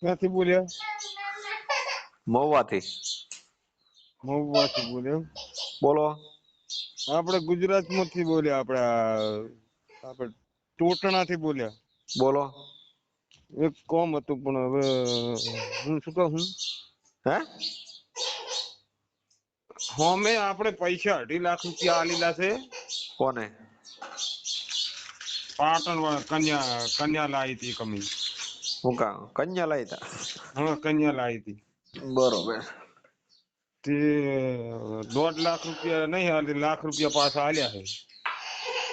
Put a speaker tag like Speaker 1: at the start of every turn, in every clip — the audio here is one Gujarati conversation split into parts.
Speaker 1: ક્યાંથી બોલ્યા?
Speaker 2: મહુવાથી.
Speaker 1: મહુવાથી બોલ્યા
Speaker 2: બોલો.
Speaker 1: આપણે ગુજરાતમાંથી બોલ્યા આપણે આપણે ટોટણાથી બોલ્યા.
Speaker 2: બોલો.
Speaker 1: એક કોમ હતું પણ હવે હું શું કહું? હું?
Speaker 2: હે
Speaker 1: હોમે આપણે પૈસા અઢી લાખ રૂપિયા આલેલા છે.
Speaker 2: કોને?
Speaker 1: પાટણ કન્યા કન્યા લાવી હતી કમી.
Speaker 2: હું કા કન્યા લાવી તા
Speaker 1: હા કન્યા લાવી હતી
Speaker 2: બરોબર.
Speaker 1: તે દોઢ લાખ રૂપિયા નહીં હાલી લાખ રૂપિયા પાછા આલ્યા છે.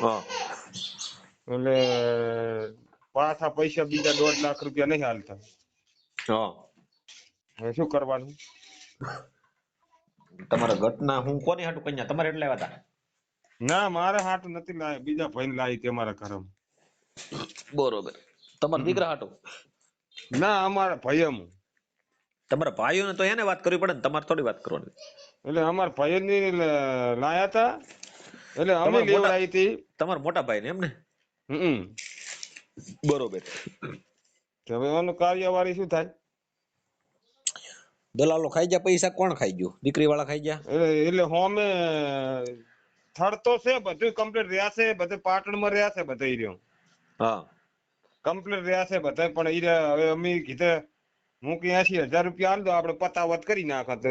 Speaker 2: હા.
Speaker 1: એટલે પાછા પૈસા બીજા દોઢ લાખ રૂપિયા નહીં હાલતા.
Speaker 2: હા.
Speaker 1: હવે શું કરવાનું?
Speaker 2: તમારા ઘટના હું કોની હાટુ કન્યા? તમારે એટલે આવ્યા તા?
Speaker 1: ના મારે હાટુ નથી લાવી બીજા ભાઈ લાવી તે મારા ઘરમાં.
Speaker 2: બરોબર. તમારા દીકરા હાટુ?
Speaker 1: ના અમારા ભાઈ અમ
Speaker 2: તમારા ભાઈઓને તો એને વાત કરવી પડે ને તમારે થોડી વાત કરવાની.
Speaker 1: એટલે અમારા ભાઈ ની લાયા તા એટલે અમે લેવડાવી હતી.
Speaker 2: તમારા મોટા ભાઈ ને એમ ને
Speaker 1: હમ.
Speaker 2: બરોબર.
Speaker 1: હવે એનું કાર્યવાહી શું થાય?
Speaker 2: દલાલો ખાઈ ગયા પૈસા કોણ ખાઈ ગયું? દીકરી વાળા ખાઈ ગયા?
Speaker 1: એટલે એટલે હોમે થડ તો છે બધું કમ્પ્લીટ રહ્યા છે બધું પાટણમાં રહ્યા છે બધા રહ્યો.
Speaker 2: હા.
Speaker 1: કમ્પ્લીટ રહ્યા છે બધા પણ ઈ હવે અમે કીધે હું કે એસી હજાર રૂપિયા આલ દો આપણે પતાવત કરી નાખત.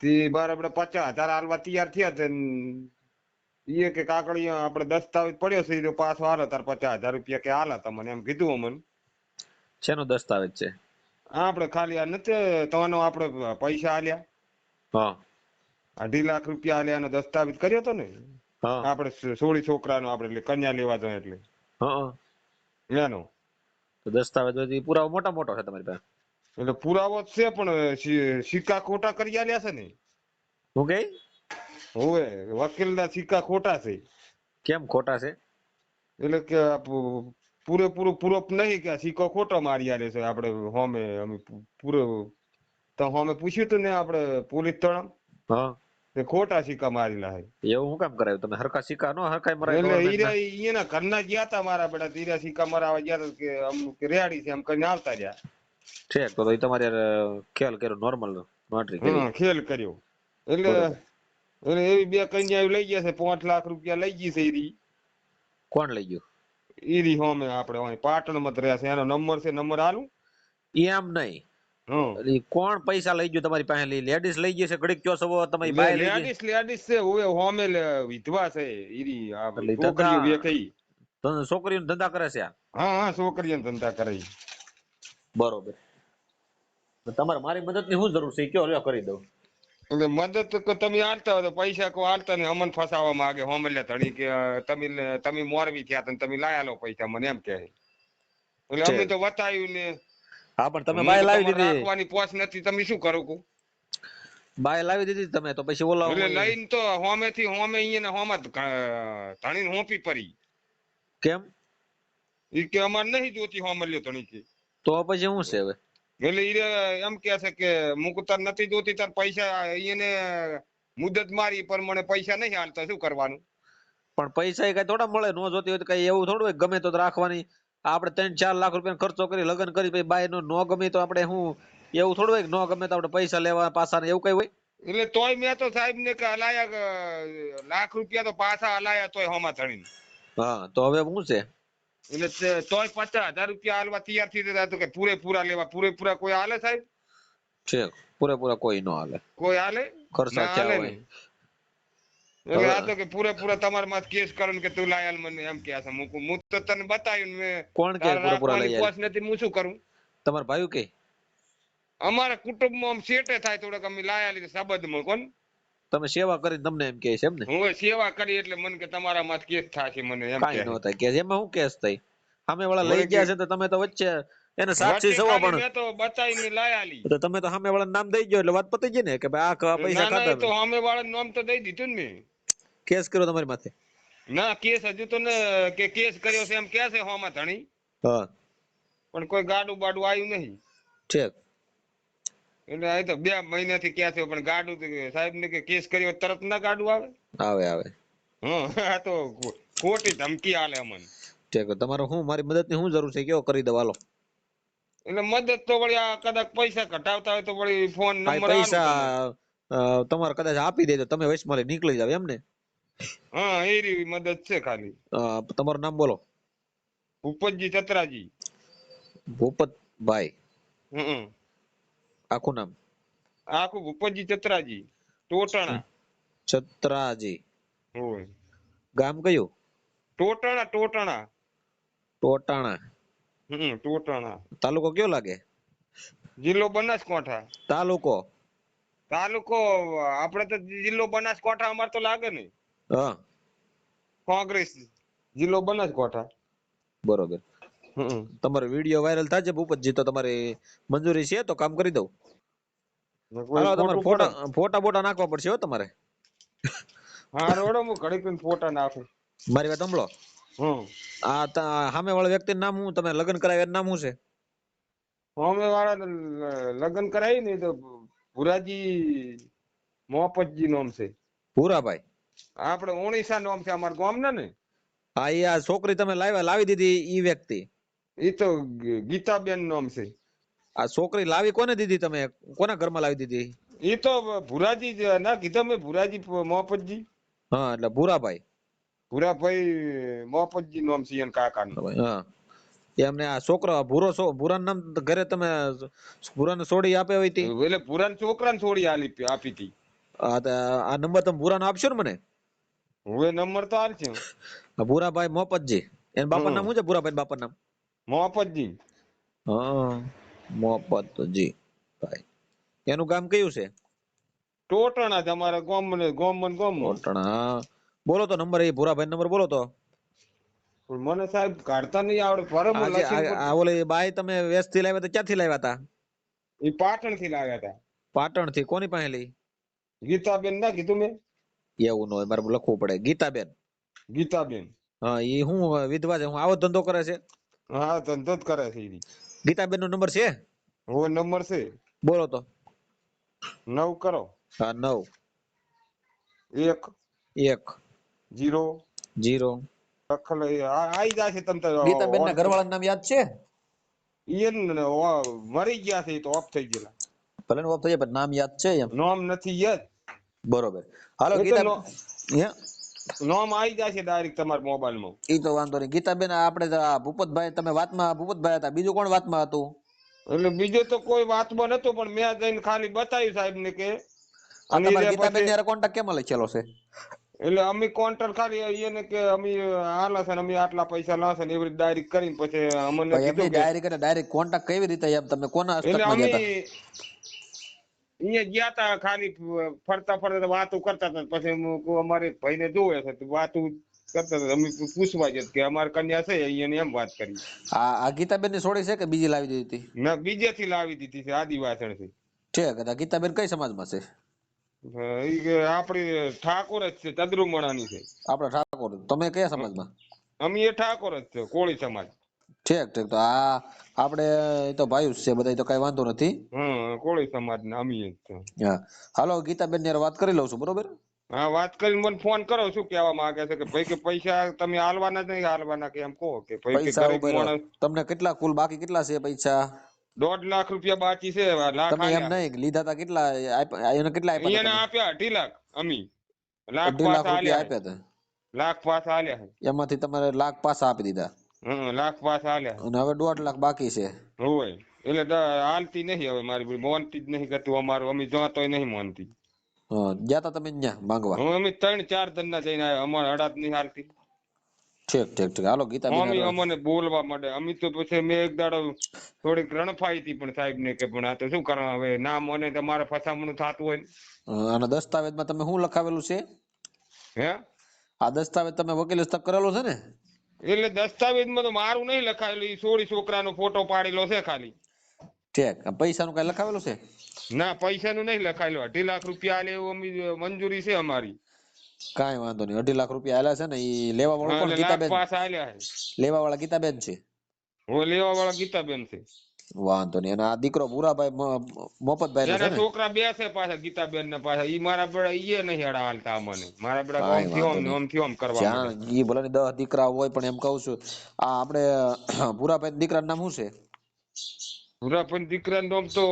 Speaker 1: તે બાર આપણે પચાસ હજાર હાલવા તૈયાર થયા છે એ કે કાકડી આપણે દસ્તાવેજ પડ્યો છે પાછો હાલો તાર પચાસ હજાર રૂપિયા કે હાલા તમને એમ કીધું અમને.
Speaker 2: શેનો દસ્તાવેજ છે?
Speaker 1: આપણે ખાલી આ નથી તમારો આપણે પૈસા આલ્યા.
Speaker 2: હા.
Speaker 1: અઢી લાખ રૂપિયા આલ્યા દસ્તાવેજ કર્યો તો ને? આપણે સોળી છોકરાનો આપણે એટલે કન્યા લેવા જાય એટલે.
Speaker 2: હા.
Speaker 1: એનો.
Speaker 2: તો દસ્તાવેજ પુરાવો મોટા મોટો છે તમારી પાસે?
Speaker 1: એટલે પુરાવો જ છે પણ સિક્કા ખોટા કરી આલ્યા છે ને.
Speaker 2: હું કઈ
Speaker 1: હોવે વકીલના સિક્કા ખોટા છે.
Speaker 2: કેમ ખોટા છે?
Speaker 1: એટલે કે પૂરેપૂરું પ્રૂફ નહીં કે સિક્કો ખોટો મારી આલે છે. આપણે હોમે અમે પૂરો તો હોમે પૂછ્યું તું ને આપણે પોલીસ તળમ
Speaker 2: હા.
Speaker 1: તે ખોટા સિક્કા મારી છે
Speaker 2: એવું હું કામ કરાયું? તમે હરકા સિક્કા નો હરકાય મરાય
Speaker 1: એટલે ઈરા
Speaker 2: ના?
Speaker 1: ઘરના ગયા તા મારા બેટા. તીરા સિક્કા મરાવા ગયા તા કે આમ કે રેડી છે આમ કરીને આવતા રહ્યા.
Speaker 2: ઠીક તો તમારે ખેલ કર્યો નોર્મલ નોટરી કરી.
Speaker 1: ખેલ કર્યો. એટલે એટલે એવી બે કન્યા લઈ ગયા છે પાંચ લાખ રૂપિયા લઈ ગઈ છે ઈરી.
Speaker 2: કોણ લઈ ગયું?
Speaker 1: ઈરી હોમે આપણે પાટણમાં રહ્યા છે. એનો નંબર છે નંબર આલું?
Speaker 2: એમ નહીં.
Speaker 1: હં.
Speaker 2: કોણ પૈસા લઈ ગયું તમારી પાસે? લેડીઝ લઈ ગઈ છે ઘડીક કયો સવો તમારી પાસે લઈ
Speaker 1: લેડીસ લેડીસ છે હવે હોમે વિધવા છે ઈરી આ છોકરીઓ વેખઈ
Speaker 2: તો છોકરીઓને ધંધા કરે છે આ?
Speaker 1: હા હા છોકરીઓને ધંધા કરે
Speaker 2: બરોબર. તમારે મારી મદદની શું જરૂર છે? કયો લ્યો કરી દઉં.
Speaker 1: એટલે મદદ તમે આલતા હોય તો પૈસા કો આલતા ને અમન ફસાવા માંગે હોમલે ધણી કે તમે તમે મોરવી થયા તમે લાયા લો પૈસા મને એમ કહે એટલે અમે તો વતાવ્યું ને
Speaker 2: હા પણ તમે બાય લાવી દીધી.
Speaker 1: રાખવાની પોસ નથી તમે શું કરો કો
Speaker 2: બાય લાવી દીધી તમે તો પછી ઓલા
Speaker 1: એટલે લઈને તો હોમે થી હોમે અહીંયા હોમ જ ધણી હોપી પડી.
Speaker 2: કેમ?
Speaker 1: ઈ કે અમારે નહીં જોતી હોમે લ્યો ધણી કે
Speaker 2: તો પછી શું છે હવે?
Speaker 1: એટલે ઈ એમ કે છે કે મુક તાર નથી જોતી તાર પૈસા એને મુદત મારી પણ મને પૈસા નહીં હાલતા શું કરવાનું?
Speaker 2: પણ પૈસા એ કઈ થોડા મળે નો જોતી હોય તો કઈ એવું થોડું હોય ગમે તો રાખવાની. આપણે ત્રણ ચાર લાખ રૂપિયા ખર્ચો કરી લગ્ન કરી પછી બાય નો નો ગમે તો આપણે શું એવું થોડું હોય ન ગમે તો આપણે પૈસા લેવા પાછા એવું કઈ હોય?
Speaker 1: એટલે તોય મેં તો સાહેબ ને કે હલાયા લાખ રૂપિયા તો પાછા હલાયા તોય હોમાં ધણીને
Speaker 2: હા તો હવે શું છે?
Speaker 1: એટલે તોય પચાસ હજાર રૂપિયા હાલવા તૈયાર થઈ જતા તો કે પૂરેપૂરા લેવા પૂરેપૂરા કોઈ હાલે સાહેબ?
Speaker 2: છે પૂરેપૂરા કોઈ નો હાલે.
Speaker 1: કોઈ હાલે?
Speaker 2: ખર્ચા
Speaker 1: ચાલે
Speaker 2: હોય.
Speaker 1: આ તો કે પૂરેપૂરા તમારા માં કેસ કરો કે તું લાયલ મને એમ કે છે. મૂકું હું તો તને બતાવ્યું મેં
Speaker 2: કોણ કે પૂરેપૂરા આવે
Speaker 1: પોસ નથી હું શું કરું?
Speaker 2: તમાર ભાઈ કે?
Speaker 1: અમારા કુટુંબમાં આમ સેટે થાય થોડોક અમે લાયા લીધે સંબંધમાં કોણ?
Speaker 2: તમે સેવા કરી તમને એમ કે છે એમ ને?
Speaker 1: હું સેવા કરી એટલે મને કે તમારા માં કેસ થાશે મને એમ
Speaker 2: કાંઈ
Speaker 1: કહે
Speaker 2: ન થાય કે એમાં હું કેસ થઈ સામે વાળા લઈ ગયા છે તો તમે તો વચ્ચે એને સાક્ષી સવા પણ
Speaker 1: તો બતાવીને લાયા લી
Speaker 2: તો તમે તો સામે વાળા નામ દઈ ગયો એટલે વાત પતી ગઈ ને કે ભાઈ આ પૈસા ખાધા
Speaker 1: તો. સામે વાળા નામ તો દઈ દીધું ને મેં.
Speaker 2: કેસ કર્યો તમારી માથે?
Speaker 1: ના કેસ હજુ તો ને કે કેસ કર્યો છે એમ કે છે હોમાં ધણી.
Speaker 2: હા.
Speaker 1: પણ કોઈ ગાડું બાડું આવ્યું નહીં.
Speaker 2: ઠીક
Speaker 1: એટલે આ તો બે મહિનાથી ક્યાં છે પણ ગાડું સાહેબ ને કે કેસ કર્યો તરત ના ગાડું આવે?
Speaker 2: આવે આવે.
Speaker 1: હા આ તો ખોટી ધમકી આલે અમને.
Speaker 2: ઠીક તમારે હું મારી મદદની શું જરૂર છે? કયો કરી દો હાલો.
Speaker 1: એટલે મદદ તો વળી આ કદાચ પૈસા ઘટાવતા હોય તો વળી ફોન નંબર
Speaker 2: પૈસા તમારે કદાચ આપી દેજો તમે વચમાંથી નીકળી જાવ એમ ને
Speaker 1: હા એ રીવી મદદ છે ખાલી.
Speaker 2: તમારું નામ બોલો.
Speaker 1: ભૂપતજી ચતરાજી.
Speaker 2: ભૂપતભાઈ.
Speaker 1: હમ.
Speaker 2: આખું નામ?
Speaker 1: આખું ભૂપતજી ચતરાજી. ટોટણા.
Speaker 2: છત્રાજી
Speaker 1: હોય.
Speaker 2: ગામ કયું?
Speaker 1: ટોટણા ટોટણા.
Speaker 2: ટોટાણા.
Speaker 1: હમ ટોટાણા.
Speaker 2: તાલુકો કયો લાગે?
Speaker 1: જિલ્લો બનાસકાંઠા.
Speaker 2: તાલુકો?
Speaker 1: તાલુકો આપણે તો જિલ્લો બનાસકાંઠા અમાર તો લાગે ને
Speaker 2: હા.
Speaker 1: કોંગ્રેસ જિલ્લો બનાસકાંઠા.
Speaker 2: બરોબર. તમારો વીડિયો વાયરલ થાય ભૂપતજી તો તમારી મંજૂરી છે તો કામ કરી દઉં. તમારે ફોટા ફોટા બોટા નાખવા પડશે હો તમારે.
Speaker 1: હા રોડો હું ઘડી ફોટા નાખું.
Speaker 2: મારી વાત સાંભળો. આ સામે વાળા વ્યક્તિ નામ હું? તમે લગ્ન કરાવ્યા નામ શું છે?
Speaker 1: અમે વાળા લગ્ન કરાવી ને તો ભુરાજી મોહપતજી નામ છે.
Speaker 2: ભૂરાભાઈ.
Speaker 1: આપણે ઓણીસા નામ છે અમારા ગામ ને?
Speaker 2: હા એ આ છોકરી તમે લાવ્યા લાવી દીધી ઈ વ્યક્તિ.
Speaker 1: એ તો ગીતાબેન નામ છે.
Speaker 2: આ છોકરી લાવી કોને દીધી તમે? કોના ઘરમાં લાવી દીધી?
Speaker 1: એ તો ભુરાજી ના કીધા મેં ભુરાજી મોહપતજી
Speaker 2: હા એટલે ભુરાભાઈ.
Speaker 1: ભુરાભાઈ મોહપતજી નામ છે એના કાકાનું.
Speaker 2: હા. એમને આ છોકરો ભૂરો ભૂરાન નામ ઘરે તમે ભૂરાને છોડી આપે હોય તી.
Speaker 1: એટલે ભૂરાન છોકરાને છોડી આપી આપી હતી
Speaker 2: આ આ નંબર તમે ભૂરાનો આપશો ને મને?
Speaker 1: હવે નંબર તો હાલ છું
Speaker 2: ભૂરાભાઈ મોપતજી. એન બાપા નામ શું છે ભૂરાભાઈ બાપા નામ?
Speaker 1: મોહપતજી
Speaker 2: હા મોપતજી. ભાઈ એનું ગામ કયું છે?
Speaker 1: ટોટણા જ અમારા ગામ ને ગામ ને ગામ
Speaker 2: કોટણા બોલો તો નંબર એ ભૂરાભાઈ નંબર બોલો તો.
Speaker 1: મને સાહેબ કાઢતા નહીં આવડે. પરમ
Speaker 2: આ ઓલે બાઈ તમે વેસ્ટથી લાવ્યા હતા ક્યાંથી લાવ્યા હતા?
Speaker 1: એ પાટણથી લાવ્યા હતા.
Speaker 2: પાટણથી કોની પાસે લઈ
Speaker 1: ગીતાબેન ના કીધું મેં.
Speaker 2: એવું ન હોય મારે લખવું પડે. ગીતાબેન.
Speaker 1: ગીતાબેન.
Speaker 2: હા એ હું વિધવા છે હું આવો ધંધો કરે છે?
Speaker 1: હા ધંધો જ કરે છે
Speaker 2: ગીતાબેન નો નંબર છે?
Speaker 1: હો નંબર છે.
Speaker 2: બોલો તો.
Speaker 1: નવ કરો.
Speaker 2: હા નવ.
Speaker 1: એક.
Speaker 2: એક.
Speaker 1: જીરો.
Speaker 2: જીરો.
Speaker 1: આઈ જાય છે તમને
Speaker 2: ગીતાબેન ના ઘરવાળા નામ યાદ છે?
Speaker 1: એ મરી ગયા છે તો ઓફ થઈ ગયેલા.
Speaker 2: ભલે ઓફ થઈ જાય પણ નામ યાદ છે એમ.
Speaker 1: નામ નથી યાદ.
Speaker 2: બરોબર. હાલો
Speaker 1: એ
Speaker 2: ગીતા
Speaker 1: નો- આવી જશે ડાયરેક્ટ તમારા મોબાઈલમાં.
Speaker 2: ઈ તો વાંધો નહીં. ગીતાબેન આપણે ભૂપતભાઈ તમે વાતમાં ભૂપતભાઈ હતા. બીજું કોણ વાતમાં હતું?
Speaker 1: એટલે બીજો તો કોઈ વાતમાં નતો પણ મેં જઈને ખાલી બતાવ્યું સાહેબ ને કે
Speaker 2: ગીતાબેન ને કોન્ટેક્ટ કેમ લખેલો છે?
Speaker 1: એટલે અમે કોન્ટ્રાક્ટ ખાલી એને કે અમે આલા છે અમે આટલા પૈસા લાવશે ને એવી રીતે ડાયરેક્ટ કરીને પછી અમને કીધું કે
Speaker 2: ડાયરેક્ટ ડાયરેક્ટ કોન્ટેક્ટ કેવી રીતે એમ તમે કોના હસ્તકમાં ગયા
Speaker 1: અહીંયા ગયા તા ખાલી ફરતા ફરતા વાતો કરતા હતા. પછી અમારે ભાઈને જોવે છે વાતો કરતા હતા. અમે પૂછવા જત કે અમારે કન્યા છે અહીંયા એમ વાત કરી.
Speaker 2: આ આ ગીતાબેનની છોડી છે કે બીજી લાવી દીધી હતી?
Speaker 1: ના બીજેથી લાવી દીધી છે
Speaker 2: આદિવાસણથી છે ગીતાબેન કઈ સમાજમાં છે?
Speaker 1: આપણી ઠાકોર જ છે ચંદ્રુમણાની છે.
Speaker 2: આપડે ઠાકોર. તમે કયા સમાજમાં?
Speaker 1: અમે એ ઠાકોર જ છે કોળી સમાજ.
Speaker 2: ઠીક ઠીક. તો આ આપણે તો ભાઈ છે બધા તો કઈ વાંધો નથી.
Speaker 1: હમ કોળી સમાજ ના અમી
Speaker 2: હા. હાલો ગીતાબેન ને વાત કરી લઉં છું બરોબર?
Speaker 1: હા વાત કરીને મને ફોન કરો શું કહેવા માંગે છે કે ભાઈ કે પૈસા તમે હાલવાના જ નહીં હાલવાના કે એમ કહો કે ભાઈ કે
Speaker 2: પૈસા
Speaker 1: ગરીબ માણસ
Speaker 2: તમને કેટલા કુલ બાકી કેટલા છે પૈસા?
Speaker 1: દોઢ લાખ રૂપિયા બાકી છે લાખ
Speaker 2: તમે એમ. નહીં લીધા તા કેટલા એને કેટલા આપ્યા
Speaker 1: એને આપ્યા અઢી લાખ અમી. લાખ આલ્યા
Speaker 2: આપ્યા હતા
Speaker 1: લાખ પાસા આલ્યા
Speaker 2: એમાંથી તમારે લાખ પાસા આપી દીધા.
Speaker 1: લાખ પાસ આલ્યા.
Speaker 2: અને હવે દોઢ લાખ બાકી છે.
Speaker 1: હોય. એટલે હાલતી નહીં હવે મારી મોનતી જ નહીં કરતું અમારું અમે જોતો નહીં મોનતી.
Speaker 2: હા તમે ત્યાં માંગવા.
Speaker 1: અમે ત્રણ ચાર ધંધા જઈને આવ્યા અમારે અડાત નહીં હાલતી.
Speaker 2: ઠીક ઠીક ઠીક. હાલો ગીતા
Speaker 1: મમ્મી અમને બોલવા માંડે. અમે તો પછી મેં એક દાડો થોડીક રણફાઈ હતી પણ સાહેબ ને કે પણ આ તો શું કરવા હવે ના મને તમારે ફસામણું થતું હોય
Speaker 2: અને દસ્તાવેજમાં તમે શું લખાવેલું છે?
Speaker 1: હે?
Speaker 2: આ દસ્તાવેજ તમે વકીલ હસ્તક કરેલો છે ને?
Speaker 1: એટલે દસ્તાવેજમાં તો મારું નહીં લખાયેલું એ સોળી છોકરાનો ફોટો પાડેલો છે ખાલી.
Speaker 2: ઠીક પૈસાનું કઈ લખાવેલું છે?
Speaker 1: ના પૈસાનું નહીં લખાયેલું. અઢી લાખ રૂપિયા આલે એવું મંજૂરી છે અમારી.
Speaker 2: કાંઈ વાંધો નહીં. અઢી લાખ રૂપિયા આલ્યા છે ને એ લેવા વાળો કોણ ગીતાબેન? લેવા વાળા ગીતાબેન છે?
Speaker 1: હું લેવા વાળા ગીતાબેન છે.
Speaker 2: વાંધો નહીં. અને આ દીકરો ભૂરાભાઈ મ- મોપતભાઈ નો? છે
Speaker 1: છોકરા બે છે પાછા ગીતાબેન ને પાછા. ઈ મારા બેડા ઈએ નહીં હાલતા મને. મારા બેડા
Speaker 2: ઓમ
Speaker 1: આમ થયો
Speaker 2: વાંધો
Speaker 1: આમ કરવા
Speaker 2: જ્યાં ઈ ભલે ને દીકરા હોય પણ એમ કહું છું આ આપણે ભૂરાભાઈ દીકરાનું નામ શું છે?
Speaker 1: ભૂરાભાઈ દીકરા નામ તો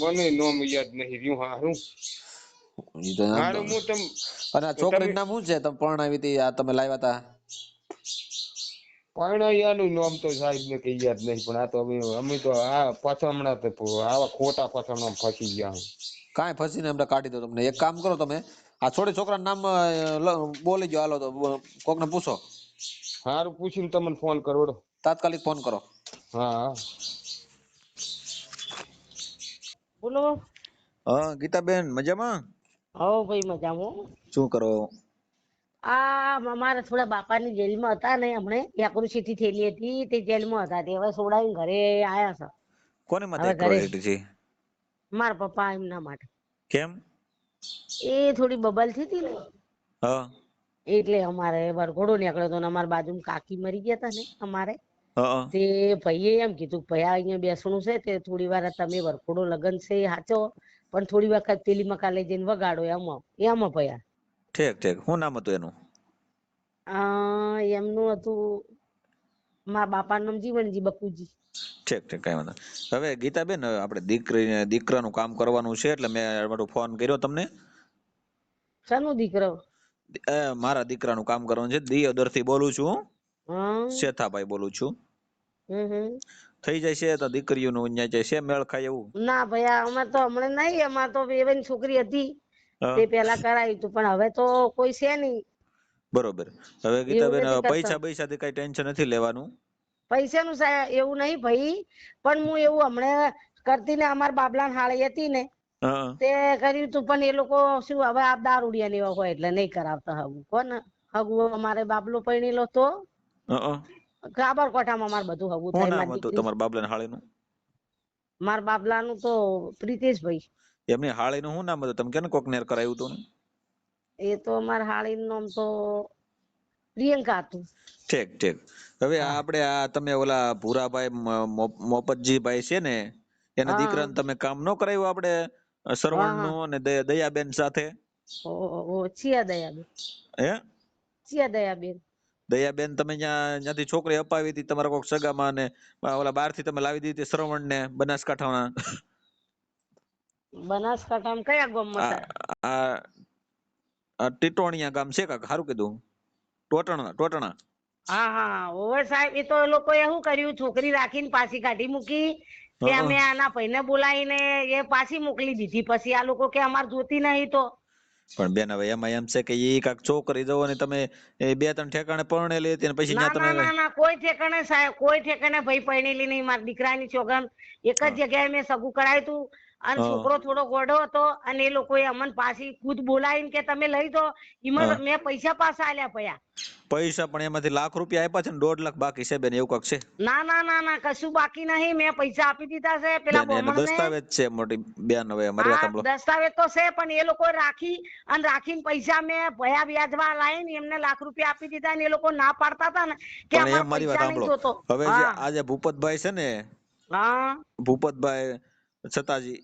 Speaker 1: મને નામ યાદ નહીં રહ્યું હારું.
Speaker 2: નામ
Speaker 1: હું તમ
Speaker 2: અને આ છોકરીનું નામ શું છે? તમે પરણાવી હતી આ તમે લાવ્યા હતા
Speaker 1: પાણિયાનું નામ તો સાહેબ ને કઈ યાદ નહીં પણ આ તો અમે અમે તો આ પછામણા તો આવા ખોટા પછામણા ફસી ગયા હું.
Speaker 2: કાંઈ ફસીને એમને કાઢી દો તમને. એક કામ કરો તમે આ છોડી છોકરાનું નામ બોલી જાઓ હાલો તો કોકને પૂછો.
Speaker 1: હારું પૂછીને તમને ફોન કરો
Speaker 2: તાત્કાલિક ફોન કરો.
Speaker 1: હા હા.
Speaker 3: બોલો.
Speaker 2: હા ગીતાબેન મજામાં?
Speaker 3: હો ભાઈ મજામાં.
Speaker 2: શું કરો?
Speaker 3: આ અમારા થોડા બાપાની જેલમાં હતા ને હમણે યાકુરુશીથી થયેલી હતી તે જેલમાં હતા. તે હવે છોડાવીને ઘરે આયા છે.
Speaker 2: કોને માટે. છે?
Speaker 3: મારા પપ્પા એમના માટે.
Speaker 2: કેમ?
Speaker 3: એ થોડી બબલ થઈ હતી ને.
Speaker 2: હા.
Speaker 3: એટલે અમારે વરઘોડો નીકળ્યો હતો ને અમારા બાજુમાં કાકી મરી ગયા હતા ને અમારે. તે ભાઈએ એમ કીધું ભાઈ અહીંયા બેસણું છે તે થોડી વાર તમે વરઘોડો લગન છે સાચો પણ થોડી વખત પેલી મકા લઈ જઈને વગાડો એમાં એમાં ભયા.
Speaker 2: ઠીક ઠીક. શું નામ હતું એનું?
Speaker 3: એમનું હતું મારા બાપાનું નામ જીવનજી બકુજી.
Speaker 2: ઠીક ઠીક. કઈ વાંધો હવે ગીતાબેન આપણે દીકરી દીકરાનું કામ કરવાનું છે એટલે મેં મારો ફોન કર્યો તમને.
Speaker 3: શાનો દીકરો?
Speaker 2: મારા દીકરાનું કામ કરવાનું છે. દિયોદરથી બોલું છું.
Speaker 3: હમ
Speaker 2: શેઠાભાઈ બોલું છું. થઈ જાય છે તો દીકરીઓનું જાય છે. મેળ ખાય એવું.
Speaker 3: ના ભાઈ અમાર તો હમણાં નહીં અમાર તો બેવાની છોકરી હતી. તે પેલા કરાયું હતું પણ હવે તો કોઈ છે નહીં.
Speaker 2: બરોબર. હવે ગીતાબેન
Speaker 3: પૈસા
Speaker 2: પૈસા થી કઈ ટેન્શન નથી લેવાનું?
Speaker 3: પૈસા નું એવું નહીં ભાઈ પણ હું એવું હમણાં કરતી ને અમાર બાબલાન હાળી હતી ને તે કર્યું તું પણ એ લોકો શું હવે આ દારૂડિયા લેવા હોય એટલે નહીં કરાવતા હગું. કોણ? હગું અમારે બાબલો પૈણેલો તો. સાબરકોઠામાં અમારે બધું હગું થાય મારી
Speaker 2: તમારા બાબલા હાળીનું?
Speaker 3: મારા બાબલાનું તો પ્રિતેશભાઈ.
Speaker 2: એમની હાળીનું શું નામ હતું? તમે કેને કોક નેર કરાયું હતું
Speaker 3: એ તો અમારા હાળીનું નામ તો પ્રિયંકા હતું.
Speaker 2: ઠીક ઠીક. હવે આપણે આ તમે ઓલા ભૂરાભાઈ મોપતજીભાઈ છે ને એના દીકરાને તમે કામ ન કરાયું આપણે સરવણનું અને દયા- દયાબેન સાથે?
Speaker 3: ઓ ઓ ચિયા દયાબેન
Speaker 2: હે?
Speaker 3: ચિયા દયાબેન
Speaker 2: દયાબેન તમે ત્યાં ત્યાંથી છોકરી અપાવી હતી તમારા કોક સગામાં ને ઓલા બહારથી તમે લાવી દીધી શ્રવણ ને બનાસકાંઠાના
Speaker 3: બનાસકાંઠામાં કયા ગામમાં
Speaker 2: આ ટીટોણિયા ગામ છે કાક સારું કીધું. ટોટણા ટોટણા.
Speaker 3: હા હા ઓવે સાહેબ એ તો એ લોકોએ શું કર્યું? છોકરી રાખીને પાછી કાઢી મૂકી. તે અમે આના ભાઈને બોલાવીને એ પાછી મોકલી દીધી. પછી આ લોકો કે અમાર જોતી નહીં તો.
Speaker 2: પણ બેન હવે એમાં એમ છે કે એ કાક છોકરી જવો ને તમે બે ત્રણ ઠેકાણે પરણે લેતી ને પછી
Speaker 3: ના ના ના ના કોઈ ઠેકાણે સાહેબ કોઈ ઠેકાણે ભાઈ પરણેલી નહીં. મારા દીકરાની છોકરા એક જ જગ્યાએ મેં સગું કરાયું હતું અને છોકરો થોડો ગોડો હતો અને એ લોકોએ અમને પાછી ખુદ બોલાવીને કે તમે લઈ દો એમાં મેં પૈસા પાછા આલ્યા પયા
Speaker 2: પૈસા પણ એમાંથી લાખ રૂપિયા આપ્યા છે ને દોઢ લાખ બાકી છે બેન એવું કક છે?
Speaker 3: ના ના ના ના કશું બાકી નહીં. મેં પૈસા આપી દીધા છે. પેલા બ્રાહ્મણને
Speaker 2: દસ્તાવેજ છે મોટી બેન હવે મારી વાત
Speaker 3: દસ્તાવેજ તો છે પણ એ લોકો રાખી અને રાખીને પૈસા મેં ભયા વ્યાજવા લાવીને એમને લાખ રૂપિયા આપી દીધા ને એ લોકો ના પાડતા હતા ને કે
Speaker 2: પણ મારી વાત સાંભળો. હવે જે આજે ભૂપતભાઈ છે ને
Speaker 3: હા.
Speaker 2: ભૂપતભાઈ છતાજી.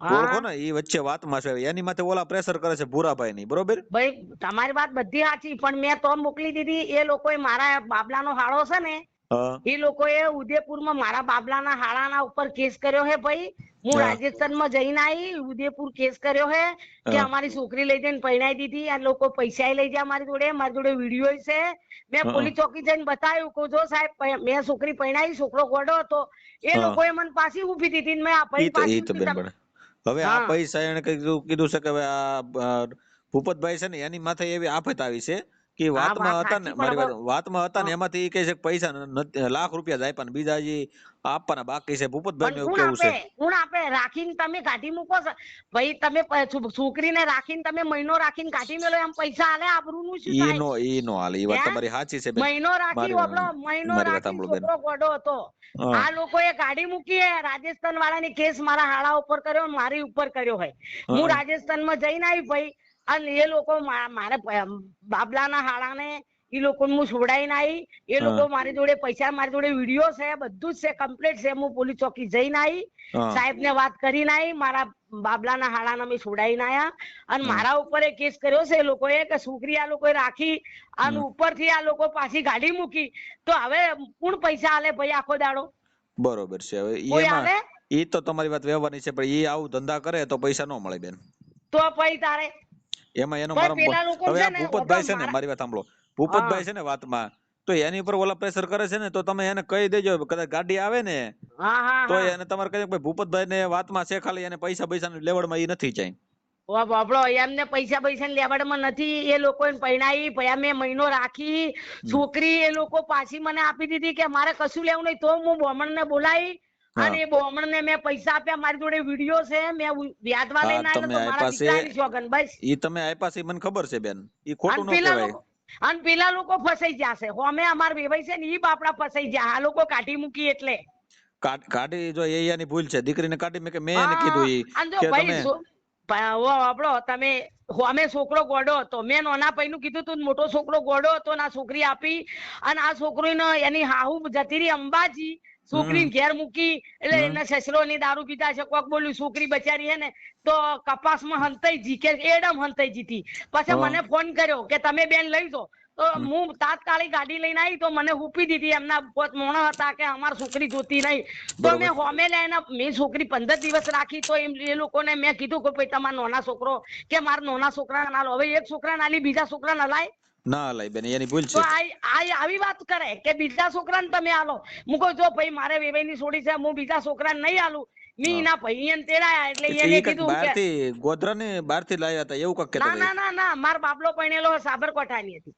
Speaker 3: હા.
Speaker 2: ઓળખો ને ઈ વચ્ચે વાતમાં છે. એની માથે ઓલા પ્રેશર કરે છે ભૂરાભાઈ ની બરોબર?
Speaker 3: ભાઈ તમારી વાત બધી સાચી પણ મેં તો મોકલી દીધી. એ લોકોએ મારા બાબલાનો હાળો છે ને
Speaker 2: હા.
Speaker 3: એ લોકોએ ઉદયપુરમાં મારા બાબલાના હાળાના ઉપર કેસ કર્યો હે ભાઈ. હું
Speaker 2: રાજસ્થાન
Speaker 3: રાજસ્થાનમાં જઈને આવી ઉદયપુર કેસ કર્યો હે કે અમારી છોકરી લઈ જઈને પરણાઈ દીધી આ લોકો પૈસા લઈ જાય મારી જોડે મારી જોડે વીડિયો છે મેં પોલીસ ચોકી જઈને બતાવ્યું કે જો સાહેબ મેં છોકરી પરણાવી છોકરો ગોડો હતો એ
Speaker 2: લોકો
Speaker 3: લોકોએ મને પાછી ઊભી દીધી મેં આ ભાઈ પાછી
Speaker 2: હવે આ પૈસા એને કીધું કીધું છે કે ભૂપતભાઈ છે ને એની માથે એવી આફત આવી છે કે વાતમાં હતા ને મારી વાત વાતમાં હતા ને એમાંથી કહે છે કે પૈસા લાખ રૂપિયા જ આપ્યા ને બીજા જે આપવાના બાકી છે. ભૂપતભાઈ નું કેવું છે?
Speaker 3: કોણ આપે રાખીને તમે કાઢી મૂકો ભાઈ તમે છોકરીને રાખીને તમે મહિનો રાખીને કાઢી મેલો એમ પૈસા આલે આબરૂનું શું થાય?
Speaker 2: નો ઈ નો હાલે ઈ વાત તમારી સાચી છે
Speaker 3: મહિનો રાખી ઓપલો મહિનો રાખી છોકરો ગોડો હતો.
Speaker 2: આ
Speaker 3: આ લોકોએ ગાડી મૂકી રાજસ્થાન વાળાની કેસ મારા હાડા ઉપર કર્યો મારી ઉપર કર્યો હોય હું. રાજસ્થાનમાં જઈને આવી ભાઈ અને એ લોકો મારે બાબલાના હાડાને એ લોકોને હું છોડાઈને આવી એ લોકો મારી જોડે પૈસા મારી જોડે વીડિયો છે બધું જ છે કમ્પ્લીટ છે. હું પોલીસ ચોકી જઈને આવી સાહેબ ને વાત કરીને આવી મારા બાબલાના હાડાના મેં છોડાઈને આયા. અને મારા ઉપર એ કેસ કર્યો છે એ લોકોએ કે છોકરી આ લોકોએ રાખી અને ઉપરથી આ લોકો પાછી ગાડી મૂકી. તો હવે કોણ પૈસા આલે ભાઈ આખો દાડો?
Speaker 2: બરોબર છે. હવે એ તો તમારી વાત વ્યવહારની છે પણ એ આવું ધંધા કરે તો પૈસા ન મળે બેન.
Speaker 3: તો પછી તારે
Speaker 2: એમાં એનો મારો હવે આ ભૂપતભાઈ છે ને
Speaker 3: મારી
Speaker 2: વાત સાંભળો. ભૂપતભાઈ છે ને વાતમાં તો એની ઉપર ઓલા પ્રેશર કરે છે ને તો તમે એને કહી દેજો કદાચ ગાડી આવે ને તો એને તમારે કહી ભાઈ ભૂપતભાઈ ને વાતમાં છે ખાલી એને પૈસા પૈસા લેવડમાં એ નથી
Speaker 3: જાય. બાપડો એમને પૈસા પૈસા લેવાડમાં નથી એ લોકો પૈણાઈ પછી મેં મહિનો રાખી છોકરી એ લોકો પાછી મને આપી દીધી કે મારે કશું લેવું નહીં તો હું બ્રાહ્મણ ને બોલાવી. અને બોમણ ને મેં પૈસા આપ્યા મારી જોડે વીડિયો છે મેં વ્યાજવા લઈને
Speaker 2: આવ્યો
Speaker 3: તો મારા. દીકરાની સોગન બસ.
Speaker 2: ઈ તમે આપ્યા છે મને ખબર છે બેન. ઈ ખોટું ન કહેવાય.
Speaker 3: અને પેલા લોકો ફસાઈ જશે હોમે અમાર વેવાઈ છે ને ઈ બાપડા ફસાઈ જા આ લોકો કાઢી મૂકી એટલે.
Speaker 2: કાઢી જો એ એની ભૂલ છે. દીકરીને કાઢી મેં કે મેં એને કીધું ઈ કે તમે
Speaker 3: ઓ આપણો તમે અમે છોકરો ગોડો હતો. મેં નોના પૈ નું કીધું તું મોટો છોકરો ગોડો હતો ના આ છોકરી આપી. અને આ છોકરીને એની હાહુ જતી રહી અંબાજી. છોકરીને ઘેર મૂકી એટલે એના સસરો ની દારૂ પીતા છે કોક બોલ્યું છોકરી બચારી હે ને તો કપાસમાં હંતાઈ જી કે એડમ હંતાઈ જીતી પછી મને ફોન કર્યો કે તમે બેન લઈ જો. તો હું તાત્કાલિક ગાડી લઈને આવી તો મને હુપી દીધી એમના મોણા હતા કે અમાર છોકરી જોતી નહીં. તો મેં હોમે લઈને મેં છોકરી પંદર દિવસ રાખી તો એમ એ લોકોને મેં કીધું કે ભાઈ તમારા નાના છોકરો કે મારા નાના છોકરા ના લો હવે એક છોકરા નાલી બીજા છોકરા ના લાય.
Speaker 2: ના લઈ બેન એની ભૂલ છે.
Speaker 3: આવી વાત કરે કે બીજા છોકરાને તમે આલો. હું કહું જો ભાઈ મારે વેવાઈની છોડી છે હું બીજા છોકરાને નહીં આલું. મી ના ભાઈ એને તેડાયા એટલે એને કીધું કે
Speaker 2: બહારથી ગોધરાની બારથી લાયા હતા એવું કંઈક
Speaker 3: ના
Speaker 2: કહેતા
Speaker 3: ના ના ના માર બાબલો પરણેલો સાબરકોઠાની હતી.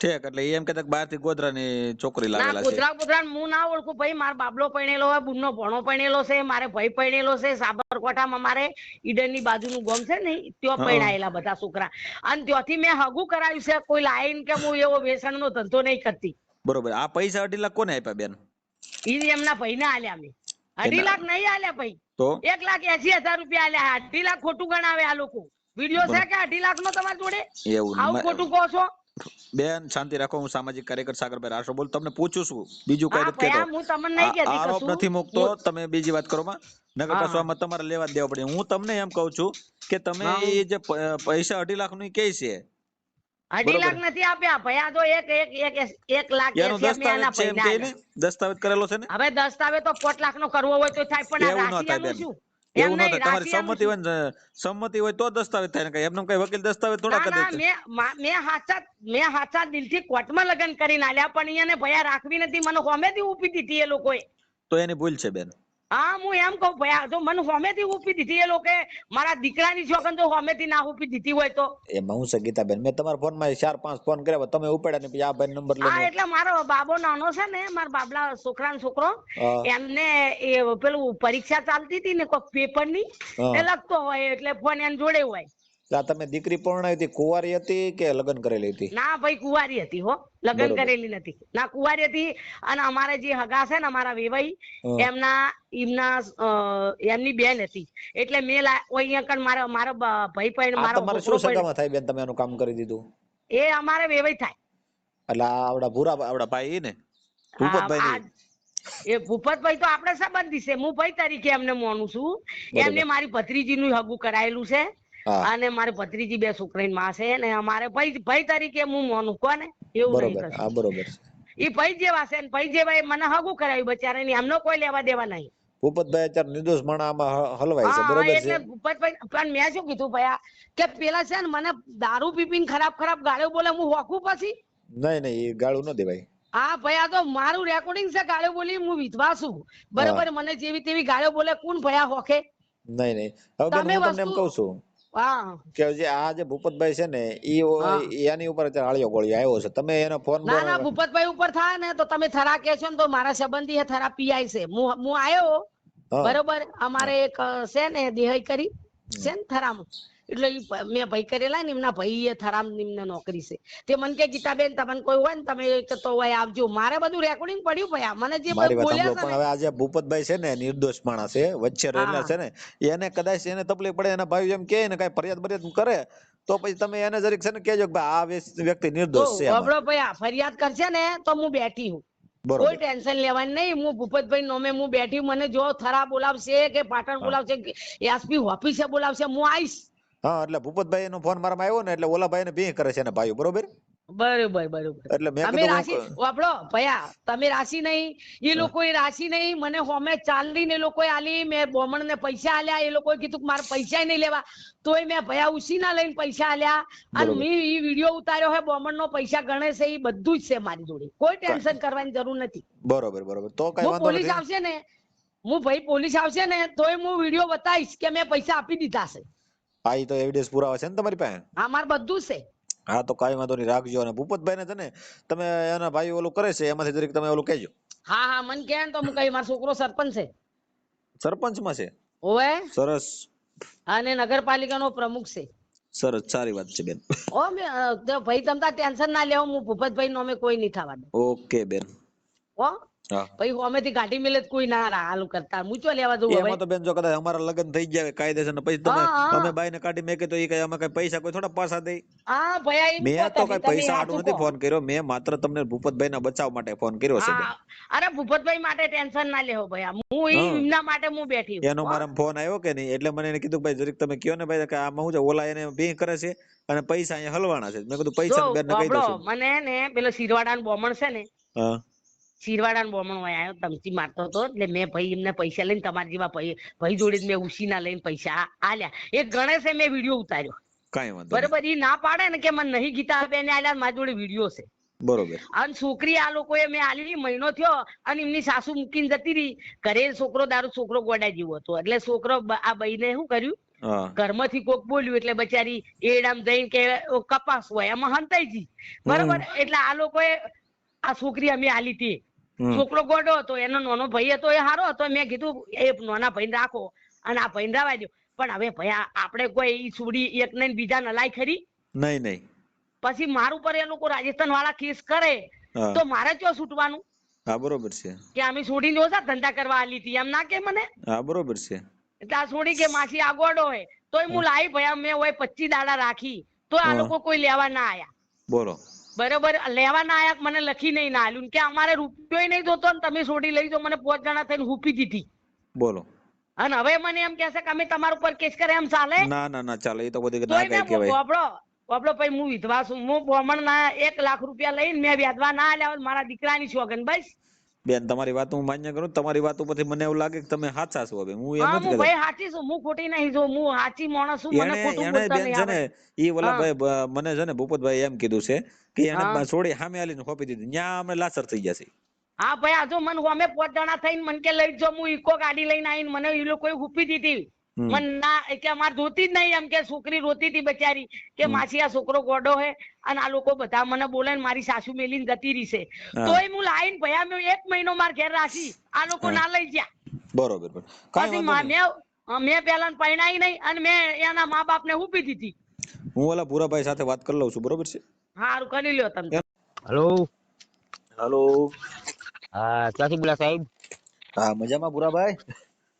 Speaker 2: ઠીક એટલે એમ કહેતા કે બહારથી ગોધરાની છોકરી લાવેલા છે.
Speaker 3: ગોધરા કૂતરા હું ના ઓળખું. ભાઈ મારો બાબલો પરણેલો હોય બુનનો ભણો પરણેલો છે મારે ભાઈ પરણેલો છે સાબરકોઠામાં મારે ઈડરની બાજુનું ગામ છે ને ત્યાં. પરણાયેલા બધા છોકરા. અને ત્યાંથી મેં હગું કરાવ્યું છે કોઈ લાઈન કે હું એવો વ્યસનનો ધંધો નહીં કરતી.
Speaker 2: બરોબર. આ પૈસા અઢી લાખ કોને આપ્યા બેન?
Speaker 3: ઈ એમના ભાઈને આલ્યા મેં. અઢી લાખ નહીં આલ્યા ભાઈ.
Speaker 2: તો?
Speaker 3: એક લાખ એસી હજાર રૂપિયા આલ્યા. અઢી લાખ ખોટું ગણાવે આ લોકો. વીડિયો છે કે અઢી લાખ નો તમારી જોડે?
Speaker 2: એવું
Speaker 3: આવું ખોટું કહો છો?
Speaker 2: બેન શાંતિ રાખો હું સામાજિક કાર્યકર સાગરભાઈ રાઠોડ બોલ. તમને પૂછું છું બીજું કઈ
Speaker 3: રીતે
Speaker 2: કહેતો. આરોપ નથી મૂકતો તમે બીજી વાત કરો માં.
Speaker 3: નગર
Speaker 2: પાછું તમારે લેવા દેવા પડે. હું તમને એમ કહું છું કે તમે એ જે પૈસા અઢી લાખનું કે છે.
Speaker 3: અઢી લાખ નથી આપ્યા ભયા તો એક એક એક એક લાખ
Speaker 2: એનો દસ્તાવેજ છે. દસ્તાવેજ કરેલો છે ને?
Speaker 3: હવે દસ્તાવેજ તો પોટ લાખ નો કરવો હોય તો થાય પણ આ રાશિયાનું શું?
Speaker 2: એવું તમારી સંમતિ હોય ને સંમતિ હોય તો દસ્તાવેજ થાય ને કઈ એમને કઈ વકીલ દસ્તાવેજ થોડા કરી
Speaker 3: મેં મેં હાચા મેં હાચા દિલથી કોર્ટમાં લગ્ન કરીને આલ્યા પણ એને ભયા રાખવી નથી મને હોમેથી ઉપી દીધી એ લોકોએ.
Speaker 2: તો એની ભૂલ છે બેન.
Speaker 3: હા હું એમ કહું ભાઈ જો મને હોમેથી ઉપી દીધી એ લોકો મારા દીકરાની છોકન તો હોમેથી ના ઉપી દીધી હોય તો.
Speaker 2: એમાં હું સગીતા બેન મેં તમારા ફોનમાં ચાર પાંચ ફોન કર્યા તમે ઉપાડ્યા ને પછી આ ભાઈ નંબર
Speaker 3: હા એટલે મારો બાબો નાનો છે ને મારા બાબલા છોકરાનો છોકરો. એમને એ પેલું પરીક્ષા ચાલતી હતી ને કોઈ
Speaker 2: પેપરની
Speaker 3: એ લખતો હોય એટલે ફોન એને જોડે હોય.
Speaker 2: આ તમે દીકરી પૂર્ણ હતી કુંવારી હતી કે લગ્ન કરેલી હતી?
Speaker 3: ના ભાઈ કુંવારી હતી હો. લગ્ન કરેલી નથી. ના કુંવારી હતી અને અમારા જે હગા છે ને અમારા વેવાઈ એમના એમના એમની બેન હતી. એટલે મેં અહીંયા કણ મારો મારો ભાઈ પણ મારો
Speaker 2: તમારે શું સગામાં થાય બેન તમે એનું કામ કરી દીધું?
Speaker 3: એ અમારે વેવાઈ થાય.
Speaker 2: એટલે આવડા ભૂરા આવડા ભાઈ ને? ભૂપતભાઈ
Speaker 3: એ ભૂપતભાઈ તો આપણે સંબંધી છે. હું ભાઈ તરીકે એમને મોનું છું. એમને મારી ભત્રીજીનું હગું કરાયેલું છે. અને મારે ભત્રીજી બે છોકરી માં છે ને અમારે ભાઈ ભાઈ તરીકે હું મોનું કોને એવું નહીં
Speaker 2: બરોબર હા બરોબર
Speaker 3: ઈ ભાઈ જેવા છે ને ભાઈ જેવા મને હગું કરાવ્યું બચારાને એમનો કોઈ લેવા દેવા નહીં.
Speaker 2: ભૂપતભાઈ અત્યારે નિર્દોષ માણા આમાં હલવાય છે બરોબર છે.
Speaker 3: એટલે ભૂપતભાઈ પણ મેં શું કીધું ભયા કે પેલા છે ને મને દારૂ પીપીને ખરાબ ખરાબ ગાળ્યો બોલે હું હોકું પછી?
Speaker 2: નહીં નહીં એ ગાળું ન દેવાય.
Speaker 3: હા ભાઈ આ તો મારું રેકોર્ડિંગ છે ગાળ્યો બોલી હું વિધવા છું. બરોબર મને જેવી તેવી ગાળ્યો બોલે કોણ ભયા હોકે
Speaker 2: નહીં નહીં. હવે હું તમને એમ કહું છું કે જે આ જે ભૂપતભાઈ છે ને ઈ એની ઉપર અત્યારે આળિયો ગોળિયો આવ્યો છે. તમે એનો ફોન
Speaker 3: ના ના ભૂપતભાઈ ઉપર થાય ને તો તમે થરા કે છો ને તો મારા સંબંધી થરા પીઆઈ છે. હું હું આવ્યો બરોબર? અમારે એક છે ને દેહઈ કરી. છે ને થરામાં. એટલે મેં ભાઈ કરેલા ને એમના ભાઈ એ થરામ નિમને નોકરી છે. તે મને કે ગીતાબેન તમને કોઈ હોય ને તમે તો હોય આવજો. મારે બધું રેકોર્ડિંગ પડ્યું ભાઈ મને જે બોલ્યા
Speaker 2: પણ હવે આજે ભૂપતભાઈ છે ને નિર્દોષ માણસ છે વચ્ચે રહેલા છે ને એને કદાચ એને તકલીફ પડે એના ભાઈ એમ કે ને કઈ ફરિયાદ બરિયાદ કરે તો પછી તમે એને જરીક છે ને કેજો કે આ વ્યક્તિ નિર્દોષ છે
Speaker 3: બબડો ભાઈ ભયા ફરિયાદ કરશે ને તો હું બેઠી હું. કોઈ ટેન્શન લેવાની નહીં. હું ભૂપતભાઈ નોમે હું બેઠી મને જો થરા બોલાવશે કે પાટણ બોલાવશે કે એસપી ઓફિસે બોલાવશે હું આવીશ
Speaker 2: હા એટલે ભૂપતભાઈ નો ફોન મારામાં આવ્યો ને એટલે ઓલા ભાઈ ને ભી કરે છે એના ભાઈઓ બરોબર?
Speaker 3: બરોબર બરોબર.
Speaker 2: એટલે મેં
Speaker 3: અમે રાશિ વાપરો ભયા તમે રાશિ નહીં એ લોકોએ રાશિ નહીં મને હોમે ચાલીને એ લોકોએ આલી મેં બોમણ ને પૈસા આલ્યા એ લોકોએ કીધું કે મારે પૈસા નહીં લેવા. તોય મેં ભયા ઉસીના લઈને પૈસા આલ્યા. અને. મેં વીડિયો ઉતાર્યો હે બોમણ નો પૈસા ગણે છે એ બધું જ છે મારી જોડે. કોઈ ટેન્શન કરવાની જરૂર નથી.
Speaker 2: બરોબર બરોબર. તો કઈ વાંધો
Speaker 3: પોલીસ આવશે ને હું ભાઈ પોલીસ આવશે ને તોય હું વીડિયો બતાવીશ કે મેં પૈસા આપી દીધા છે.
Speaker 2: હા તો એવિડન્સ પુરાવા છે ને તમારી પાસે?
Speaker 3: આ મારે બધું છે.
Speaker 2: હા તો કાંઈ વાંધો નહીં રાખજો. અને ભૂપતભાઈ ને છે ને તમે એના ભાઈ ઓલું કરે છે એમાંથી જરીક તમે ઓલું કહેજો.
Speaker 3: હા હા મને કહે ને તો હું કહી મારો છોકરો સરપંચ છે.
Speaker 2: સરપંચમાં છે?
Speaker 3: ઓવે
Speaker 2: સરસ.
Speaker 3: અને નગરપાલિકાનો પ્રમુખ છે.
Speaker 2: સરસ સારી વાત છે બેન.
Speaker 3: ઓ મે- ભાઈ તમતા ટેન્શન ના લેવો હું ભૂપતભાઈ નો અમે કોઈ નહીં થવા
Speaker 2: ઓકે બેન.
Speaker 3: હો?
Speaker 2: હા.
Speaker 3: ભાઈ કાઢી મિલે કોઈ ના હાલું કરતા. હું ચો લેવા જવું
Speaker 2: એમાં તો બેન જો કદાચ અમારા લગ્ન થઈ ગયા કાયદેસર ને પછી તમે
Speaker 3: હા.
Speaker 2: બાઈ ને કાઢી મેકે તો એ કઈ અમે કઈ પૈસા કોઈ થોડા પાછા દે
Speaker 3: હા ભયા એમ
Speaker 2: મેં તો કઈ પૈસા
Speaker 3: સાચું
Speaker 2: નથી ફોન કર્યો. મેં માત્ર તમને ભૂપતભાઈ ના બચાવ માટે ફોન કર્યો છે
Speaker 3: અરે ભૂપતભાઈ માટે ટેન્શન ના લેવો ભયા હું એમના માટે હું બેઠી
Speaker 2: એનો. મારા ફોન આવ્યો કે નહીં? એટલે મને એને કીધું ભાઈ જરીક તમે કયો ને ભાઈ કે આમાં હું છે ઓલા એને બે કરે છે અને પૈસા અહીંયા હલવાના છે. મેં કીધું પૈસા બેન ને કહી દઉં
Speaker 3: મને ને પેલો શિરવાડા બોમણ છે ને
Speaker 2: હા.
Speaker 3: શિરવાડા બોમણ આવ્યો તમસી મારતો હતો. એટલે મેં ભાઈ એમને પૈસા લઈને તમારા જેવા ભાઈ જોડે મેં ઉસીના લઈને પૈસા આલ્યા. એક ગણેશે મેં વીડિયો ઉતાર્યો. બરોબર એ ના પાડે ને કે મને નહીં ગીતા બેને આલ્યા મારી જોડે વીડિયો છે.
Speaker 2: બરોબર.
Speaker 3: અને છોકરી આ લોકોએ મેં આલી મહિનો થયો અને એમની સાસુ મૂકીને જતી રહી. ઘરે છોકરો દારૂ છોકરો ગોડા જેવો હતો. એટલે છોકરો આ બઈને શું કર્યું? ઘરમાંથી કોક બોલ્યું એટલે બચારી એડામ જઈને કે કપાસ હોય. એમાં હંતાઈ જી બરોબર એટલે આ લોકોએ આ છોકરી અમે આલી હતી. છોકરો ગોડો હતો એનો નાનો ભાઈ હતો એ હારો હતો. મેં કીધું એ નાના ભાઈ રાખો અને આ ભાઈ રાવા દો પણ હવે ભાઈ આપણે કોઈ ઈ છોડી એક ને બીજા નલાય ખરી?
Speaker 2: નહીં નહીં.
Speaker 3: પછી મારું પર એ લોકો રાજસ્થાન વાળા કેસ કરે. તો મારે ક્યાં છૂટવાનું?
Speaker 2: હા બરોબર છે.
Speaker 3: કે અમે છોડીને ઓછા ધંધા કરવા આલી હતી એમ ના કે મને?
Speaker 2: હા બરોબર છે.
Speaker 3: એટલે આ છોડી કે માસી આગોડો હોય તોય હું લાવી ભયા મેં હોય પચીસ દાડા રાખી. તો આ લોકો કોઈ લેવા ના આયા.
Speaker 2: બોલો.
Speaker 3: બરોબર લેવા ના આયા મને લખી નહીં ના આલ્યું. કે અમારે રૂપિયો નહીં જોતો ને તમે છોડી લઈ જો મને પોચ જણા થઈને હુપી દીધી.
Speaker 2: બોલો.
Speaker 3: અને હવે મને એમ કહેશે કે અમે તમારા ઉપર કેસ કરે એમ ચાલે?
Speaker 2: ના ના ના ચાલે. એ તો બધી ના
Speaker 3: મેં
Speaker 2: કહેવાય.
Speaker 3: બોબડો બોબડો પછી હું વિધવા છું હું બ્રાહ્મણ ના એક લાખ રૂપિયા લઈને મેં વ્યાજવા ના આલ્યા મારા દીકરાની છોગન બસ.
Speaker 2: બેન તમારી વાત હું માન્ય કરું તમારી વાત ઉપરથી મને એવું લાગે કે તમે સાચા છો હવે. હું એમ જ
Speaker 3: ભાઈ સાચી છું હું ખોટી નહીં જો હું સાચી માણસ છું મને ખોટું બોલતા નહીં આવડે
Speaker 2: ઈ ઓલા ભાઈ મને છે ને ભૂપતભાઈ એમ કીધું છે કે એને છોડી સામે આલીને ખોપી દીધી. ન્યા અમે લાસર થઈ જશે
Speaker 3: હા ભાઈ આજો મન અમે પોત જણા થઈને મન કે લઈ જો હું ઈકો ગાડી લઈને આવીને મને એ લોકોએ હુપી દીધી. મને ના કે અમારે જોતી જ નહીં એમ કે છોકરી રોતી હતી બચારી કે. માસી આ છોકરો ગોડો હે અને આ લોકો બધા મને બોલે ને મારી સાસુ મેલીને જતી રહી છે. તોય હું લાઈન ભયા મેં એક મહિનો માર ઘેર રાખી આ લોકો ના લઈ ગયા.
Speaker 2: બરોબર
Speaker 3: પછી મા- પેલા પરણાઈ નહીં અને મેં એના મા બાપ ને ઊભી દીધી
Speaker 2: હું ઓલા ભૂરાભાઈ સાથે વાત કરી લઉં છું બરોબર છે?
Speaker 3: સારું કરી લ્યો તમે.
Speaker 4: હલો.
Speaker 2: હેલો.
Speaker 4: હા ક્યાંથી બોલા સાહેબ?
Speaker 2: હા મજામાં ભૂરાભાઈ?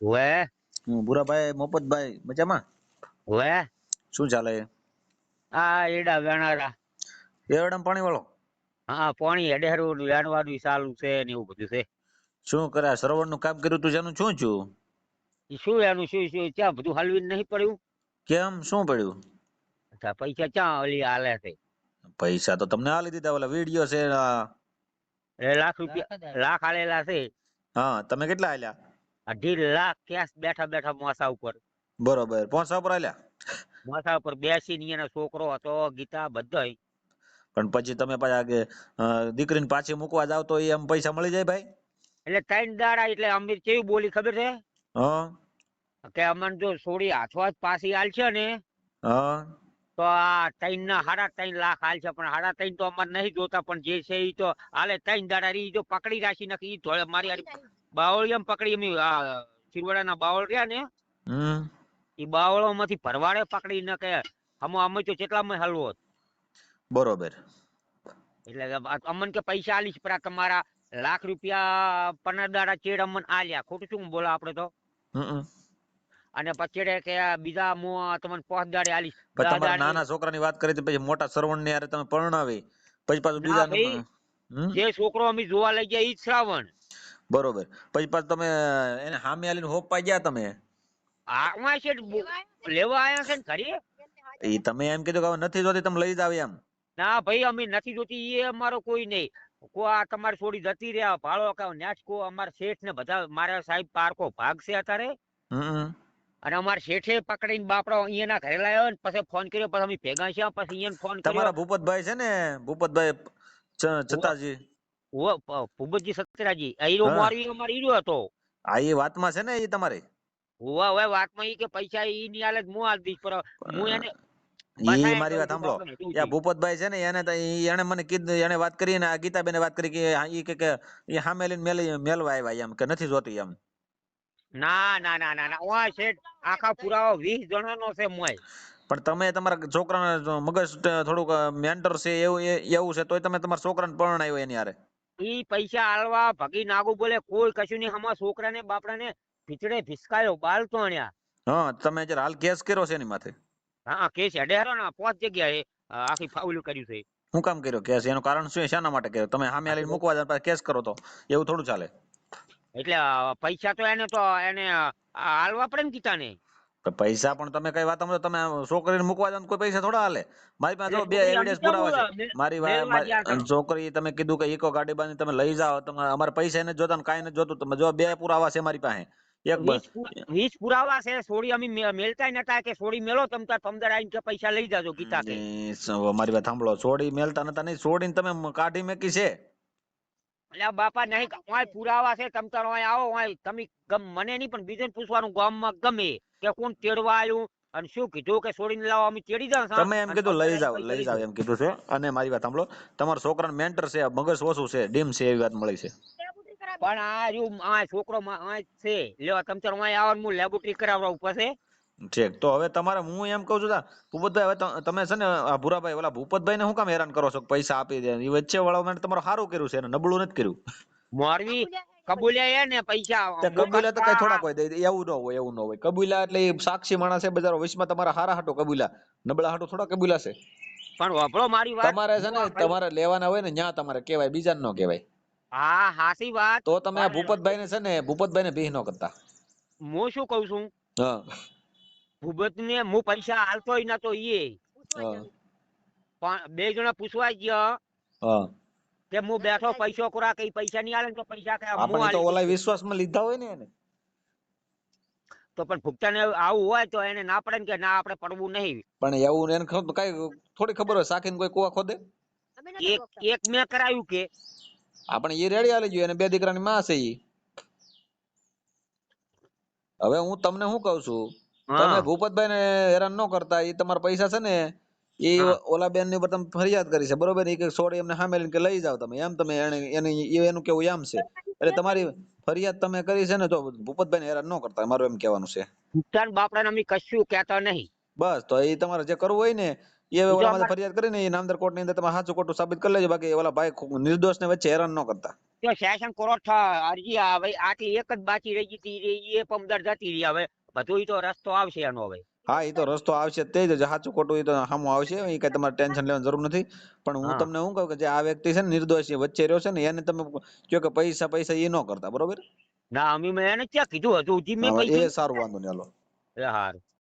Speaker 4: વે
Speaker 2: હું? ભૂરાભાઈ મોપતભાઈ મજામાં?
Speaker 4: વે
Speaker 2: શું ચાલે?
Speaker 4: આ એડા વેણારા.
Speaker 2: એરડમ પાણી વાળો?
Speaker 4: હા પાણી હેડેરું વેણવાનું ચાલુ છે ને એવું બધું છે.
Speaker 2: શું કરે? સરવણનું કામ કર્યું તું જેનું? શું છું
Speaker 4: ઈ શું એનું શું શું? ક્યાં બધું હાલવી નહીં પડ્યું?
Speaker 2: કેમ? શું પડ્યું?
Speaker 4: અચ્છા પૈસા ક્યાં ઓલી હાલે છે?
Speaker 2: પૈસા તો તમને હાલી દીધા ઓલા વીડિયો છે
Speaker 4: એ લાખ રૂપિયા લાખ હાલેલા છે.
Speaker 2: હા તમે કેટલા આલ્યા
Speaker 4: અઢી લાખ કેશ બેઠા બેઠા મોસા ઉપર.
Speaker 2: બરોબર. મોસા ઉપર આલ્યા?
Speaker 4: મોસા ઉપર બેસીને એનો છોકરો હતો ગીતા બધા
Speaker 2: પણ પછી તમે પાછા કે અ, દીકરીને પાછી મૂકવા જાવ તો એમ પૈસા મળી જાય ભાઈ?
Speaker 4: એટલે ત્રણ દાડા એટલે અમીર કેવી બોલી ખબર છે?
Speaker 2: હા.
Speaker 4: કે અમને જો છોડી હાથો હાથ પાછી આલશે ને
Speaker 2: હા.
Speaker 4: તો આ ત્રણ ના સાડા ત્રણ લાખ હાલ છે પણ સાડા ત્રણ તો અમારે નહીં જોતા પણ જે છે એ તો હાલે ત્રણ દાડા એ જો પકડી રાખી નાખી એ મારી બાવળિયામ પકડી અમે આ શિરવાડાના બાવળ રહ્યા ને
Speaker 2: એ
Speaker 4: ઈ બાવળો માંથી ભરવાડે પકડી નાખે અમે અમે તો કેટલામાં હલવો
Speaker 2: બરોબર.
Speaker 4: એટલે કે અમને કે પૈસા આલીશ પરા તમારા લાખ રૂપિયા પંદર દાડા ચેડ અમન આલ્યા. ખોટું શું બોલા આપડે તો?
Speaker 2: હમ.
Speaker 4: અને પછી કે બીજા મો તમને પાંચ દાડે આલીશ
Speaker 2: નાના છોકરાની વાત કરી પછી મોટા શ્રવણ ને યાર તમે પરણાવી. પછી પાછું બીજા
Speaker 4: જે છોકરો અમે જોવા લઈ ગયા ઈ શ્રાવણ.
Speaker 2: બરોબર. પછી પાછ તમે એને સામે આલીને હોપવા ગયા તમે?
Speaker 4: આમાં છે લેવા આયા છે ને ખરી
Speaker 2: એ તમે એમ કીધું કે નથી જોતી તમે લઈ જાવ એમ.
Speaker 4: ના ભાઈ અમે નથી જોતી એ અમારો કોઈ નહીં. કો આ તમારે છોડી જતી રહ્યા ભાળો કે ન્યાસ કો અમાર શેઠ ને બધા મારા સાહેબ પારકો ભાગ છે અત્યારે.
Speaker 2: હમ
Speaker 4: અને અમારા શેઠે પકડીને બાપડો અહીંયાના ઘરે લાવ્યો ને પછી ફોન કર્યો પછી અમે ભેગા છીએ પછી અહીંયા ફોન કર્યો.
Speaker 2: તમારા ભૂપતભાઈ છે ને? ભૂપતભાઈ
Speaker 4: પ- ભૂપતજી સત્યરાજી હીરો
Speaker 2: હા.
Speaker 4: મારી અમારો હીરો હતો.
Speaker 2: આ એ વાતમાં છે ને એ તમારે?
Speaker 4: હોવા હોય વાતમાં એ કે પૈસા ઈ ની હાલત હું આલ દઈશ પર હું એને
Speaker 2: ઈ મારી વાત સાંભળો. યા ભૂપતભાઈ છે ને એને એને મને કીધું એને વાત કરી ને ગીતાબેને વાત કરી કે ઈ કે કે એ સામે લઈને મેલી મેલવા આવ્યા એમ કે નથી જોતી એમ.
Speaker 4: ના ના ના ના ના ઓય શેઠ આખા પુરાવા વીસ જણાનો છે મોય.
Speaker 2: પણ તમે તમારા છોકરાને મગજ થોડુંક મેન્ટર છે એવું એ- એવું છે તોય તમે તમારા છોકરાને પરણાયો એની હારે.
Speaker 4: ઈ પૈસા આલવા ભગી નાગુ બોલે કોઈ કશું નહીં હમા છોકરાને બાપડાને ભીતડે ભિસકાયો બાલ તો અણ્યા
Speaker 2: હા તમે અત્યારે હાલ કેસ કર્યો છે એની માથે?
Speaker 4: હા કેસ હેડે હારો ને પાંચ જગ્યાએ આખી ફાઉલ કર્યું છે.
Speaker 2: હું કામ કર્યો કેસ? એનું કારણ શું છે? શાના માટે કર્યો? તમે સામે આલીને મૂકવા જાય પાછા કેસ કરો તો. એવું થોડું ચાલે.
Speaker 4: એટલે પૈસા તો એને તો એને આલવા પડે ને કીતાને
Speaker 2: તો પૈસા પણ તમે કઈ વાત સમજો તમે છોકરીને મૂકવા જાવ કોઈ પૈસા થોડા હાલે. મારી પાસે જો બે એવિડન્સ પુરાવા છે. મારી. છોકરી તમે કીધું કે ઈકો ગાડી બાંધી તમે લઈ જાઓ તમે અમારે પૈસા એને જોતા ને કાંઈ નથી જોતું તમે જો બે પુરાવા છે મારી પાસે. એક બસ.
Speaker 4: વીસ પુરાવા છે સોડી અમે મે- મેલતાય નતા કે સોડી મેલો તમ તાર પમદાર આઈને કે પૈસા લઈ જાજો ગીતા કે
Speaker 2: મારી વાત સાંભળો સોડી મેલતા નતા નહીં છોડીને તમે કાઢી મેકી છે.
Speaker 4: એટલે બાપા નહીં ઓય પુરાવા છે તમ તાર ઓય આવો ઓય તમે ગમ- મને નહીં પણ બીજાને પૂછવાનું ગામમાં ગમે કે કોણ તેડવા આવ્યું અને શું કીધું કે છોડીને લાવો અમે તેડી જાવ
Speaker 2: તમે એમ કીધું લઈ જાઓ લઈ જાઓ એમ કીધું છે. અને મારી વાત સાંભળો તમારા છોકરાને મેન્ટર છે મગજ ઓછું છે ડીમ છે એવી વાત મળી છે.
Speaker 4: પણ આ રહ્યું આ છોકરો આ છે. લેવા તમ તાર ઓય આવો ને હું લેબોરેટરી કરાવડાવું પછી.
Speaker 2: ઠીક તો હવે તમારે હું એમ કહું છું ભૂપતભાઈ હવે તમે છે ને આ ભૂરાભાઈ ઓલા ભૂપતભાઈ ને શું કામ હેરાન કરો છો? પૈસા આપી દે એ વચ્ચે વાળા માટે તમારું સારું કર્યું છે એને નબળું નથી કર્યું.
Speaker 4: મોરવી કબૂલ્યા ને પૈસા?
Speaker 2: તે તો કઈ થોડા કોઈ દે એવું ન હોય એવું ન હોય. કબૂલા એટલે સાક્ષી માણસ છે બજારો વિશ્વમાં તમારા હારા હાટો કબૂલા નબળા હાટો થોડા કબૂલા છે.
Speaker 4: પણ વાપરો મારી વાત.
Speaker 2: તમારે છે ને તમારે લેવાના હોય ને ન્યા તમારે કહેવાય બીજાને ન કહેવાય.
Speaker 4: હા હાસી વાત.
Speaker 2: તો તમે ભૂપતભાઈ ને છે ને ભૂપતભાઈ ને ભીહ ન કરતા.
Speaker 4: હું શું કઉ છું?
Speaker 2: હા.
Speaker 4: ભૂપત ને હું પૈસા હાલતોય નતો ઈએ
Speaker 2: હા
Speaker 4: પણ બે જણા પૂછવા ગયા. કે હું બેઠો પૈસો કરા કઈ પૈસા નહીં આલે તો પૈસા કે હું
Speaker 2: આપણે તો ઓલા. વિશ્વાસમાં લીધા હોય ને એને.
Speaker 4: તો પણ ભૂપતાને આવું હોય તો એને ના પડે ને કે ના આપણે પડવું નહીં.
Speaker 2: પણ એવું એને ખબર કઈ થોડી ખબર હોય સાખીને કોઈ કુવા ખોદે?
Speaker 4: એક એક મેં કરાયું કે.
Speaker 2: આપણે એ રેડી આલી જોઈએ અને બે દીકરાની માં છે ઈ. હવે હું તમને શું કહું છું? તમે ભૂપતભાઈ ને હેરાન ન કરતા એ તમારા પૈસા છે ને એ ઓલા બેનની ઉપર તમે ફરિયાદ કરી છે બરોબર? ઈ કે એમને સામે લઈને કે લઈ જાઓ તમે. એમ તમે એને એને એનું કેવું એમ છે? એટલે તમારી ફરિયાદ તમે કરી છે ને તો ભૂપતભાઈ ને હેરાન ન કરતા મારું એમ કહેવાનું છે.
Speaker 4: ભૂપતાન બાપડાને અમે કશું કહેતા નહીં.
Speaker 2: બસ તો એ તમારે જે કરવું હોય ને એ હવે ઓલા માટે ફરિયાદ કરીને એ નામદાર કોર્ટની અંદર તમે સાચું ખોટું સાબિત કરી લેજો બાકી ઓલા ભાઈ નિર્દોષ ને વચ્ચે હેરાન ન કરતા.
Speaker 4: તો સેશન કોર્ટ અરજી આવે આટલી એક જ બાકી રહી ગઈ હતી એ પમદર જતી રહી હવે. બધું તો રસ્તો આવશે એનો હવે.
Speaker 2: હા એ તો રસ્તો આવશે તે જ સાચું ખોટું એ તો સામું આવશે એ કઈ તમારે ટેન્શન લેવાની જરૂર નથી. પણ હું તમને શું કહું કે જે આ વ્યક્તિ છે ને નિર્દોષ છે, વચ્ચે રહ્યો છે ને એને તમે કયો કે પૈસા પૈસા એ ન કરતા બરોબર?
Speaker 4: ના અમે મેં એને ક્યાં કીધું? હતું
Speaker 2: એ સારું વાંધો નહીં હાલો.
Speaker 4: એ હારું.